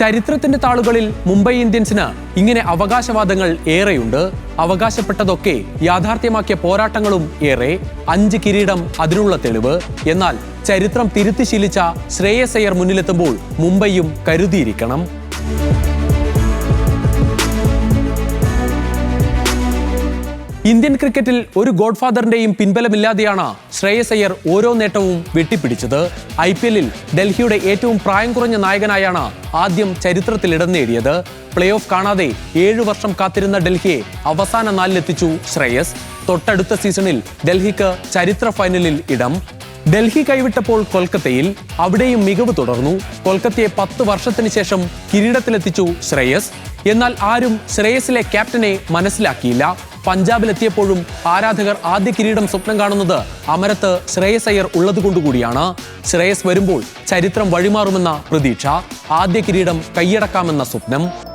ചരിത്രത്തിന്റെ താളുകളിൽ മുംബൈ ഇന്ത്യൻസിന് ഇങ്ങനെ അവകാശവാദങ്ങൾ ഏറെയുണ്ട്. അവകാശപ്പെട്ടതൊക്കെ യാഥാർത്ഥ്യമാക്കിയ പോരാട്ടങ്ങളും ഏറെ അഞ്ച് കിരീടം അതിനുള്ള തെളിവ്. എന്നാൽ ചരിത്രം തിരുത്തിശീലിച്ച ശീലിച്ച ശ്രേയസ് മുന്നിലെത്തുമ്പോൾ മുംബൈയും കരുതിയിരിക്കണം. ഇന്ത്യൻ ക്രിക്കറ്റിൽ ഒരു ഗോഡ്ഫാദറിന്റെയും പിൻബലമില്ലാതെയാണ് ശ്രേയസ് അയ്യർ ഓരോ നേട്ടവും വെട്ടിപ്പിടിച്ചത്. ഐ പി എല്ലിൽ ഡൽഹിയുടെ ഏറ്റവും പ്രായം കുറഞ്ഞ നായകനായാണ് ആദ്യം ചരിത്രത്തിൽ ഇടം നേടിയത്. പ്ലേ ഓഫ് കാണാതെ ഏഴു വർഷം കാത്തിരുന്ന ഡൽഹിയെ അവസാന നാലിലെത്തിച്ചു ശ്രേയസ്. തൊട്ടടുത്ത സീസണിൽ ഡൽഹിക്ക് ചരിത്ര ഫൈനലിൽ ഇടം. ഡൽഹി കൈവിട്ടപ്പോൾ കൊൽക്കത്തയിൽ അവിടെയും മികവ് തുടർന്നു. കൊൽക്കത്തയെ പത്ത് വർഷത്തിന് ശേഷം കിരീടത്തിലെത്തിച്ചു ശ്രേയസ്. എന്നാൽ ആരും ശ്രേയസിലെ ക്യാപ്റ്റനെ മനസ്സിലാക്കിയില്ല. പഞ്ചാബിലെത്തിയപ്പോഴും ആരാധകർ ആദ്യ കിരീടം സ്വപ്നം കാണുന്നത് അമരത്ത് ശ്രേയസ് അയ്യർ ഉള്ളതുകൊണ്ടുകൂടിയാണ്. ശ്രേയസ് വരുമ്പോൾ ചരിത്രം വഴിമാറുമെന്ന പ്രതീക്ഷ. ആദ്യ കിരീടം കൈയടക്കാമെന്ന സ്വപ്നം.